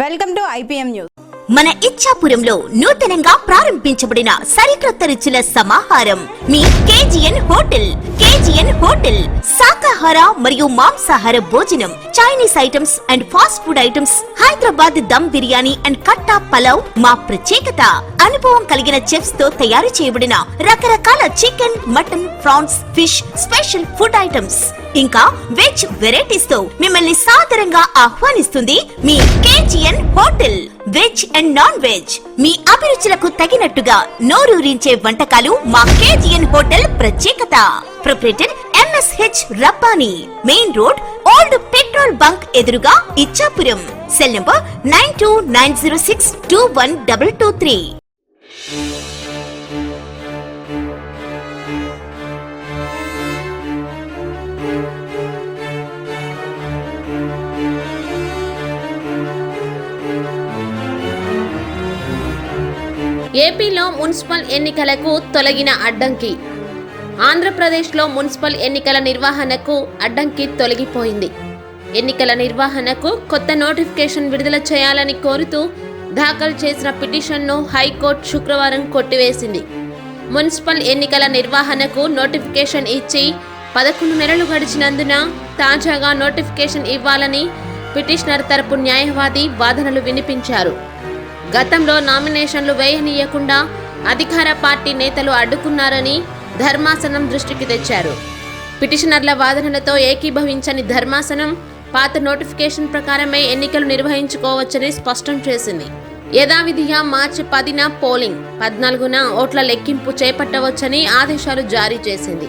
Welcome to IPM news. మన ఇచ్చాపురంలో నూతనంగా ప్రారంభించబడిన సరికొత్త రుచుల సమాహారం మీ కేజీఎన్ హోటల్. ఇండియన్ హోటల్ శాకాహార మరియు మాంసాహార భోజనం Chinese items and fast food items Hyderabad dum biryani and కట్టా పలావ్ మా ప్రత్యేకత అనుభవం కలిగిన చెఫ్స్తో తయారు చేయబడిన రకరకాల chicken mutton prawns fish special food items ఇంకా వెజ్ వెరైటీస్తో మిమ్మల్ని సాదరంగా ఆహ్వానిస్తుంది మీ KGN hotel veg and non veg మీ అభిరుచులకు తగినట్టుగా నోరూరించే వంటకాలు మా కేజీఎన్ హోటల్ ప్రత్యేకత proprietor SH Rabbani main road old petrol bunk ఎదురుగా Ichchapuram cell number nine two nine zero six two one double two three ఏపీలో మున్సిపల్ ఎన్నికలకు తొలగిన అడ్డంకి. ఆంధ్రప్రదేశ్లో మున్సిపల్ ఎన్నికల నిర్వహణకు అడ్డంకి తొలగిపోయింది. ఎన్నికల నిర్వహణకు కొత్త నోటిఫికేషన్ విడుదల చేయాలని కోరుతూ దాఖలు చేసిన పిటిషన్ను హైకోర్టు శుక్రవారం కొట్టివేసింది. మున్సిపల్ ఎన్నికల నిర్వహణకు నోటిఫికేషన్ ఇచ్చి పదకొండు నెలలు గడిచినందున తాజాగా నోటిఫికేషన్ ఇవ్వాలని పిటిషనర్ తరపు న్యాయవాది వాదనలు వినిపించారు. గతంలో నామినేషన్లు వేయనీయకుండా అధికార పార్టీ నేతలు అడ్డుకున్నారని ధర్మాసనం దృష్టికి తెచ్చారు. పిటిషనర్ల వాదనలతో ఏకీభవించని ధర్మాసనం పాత నోటిఫికేషన్ ప్రకారమే ఎన్నికలు నిర్వహించుకోవచ్చని స్పష్టం చేసింది. యథావిధిగా మార్చి పదిన పోలింగ్ పద్నాలుగున ఓట్ల లెక్కింపు చేపట్టవచ్చని ఆదేశాలు జారీ చేసింది.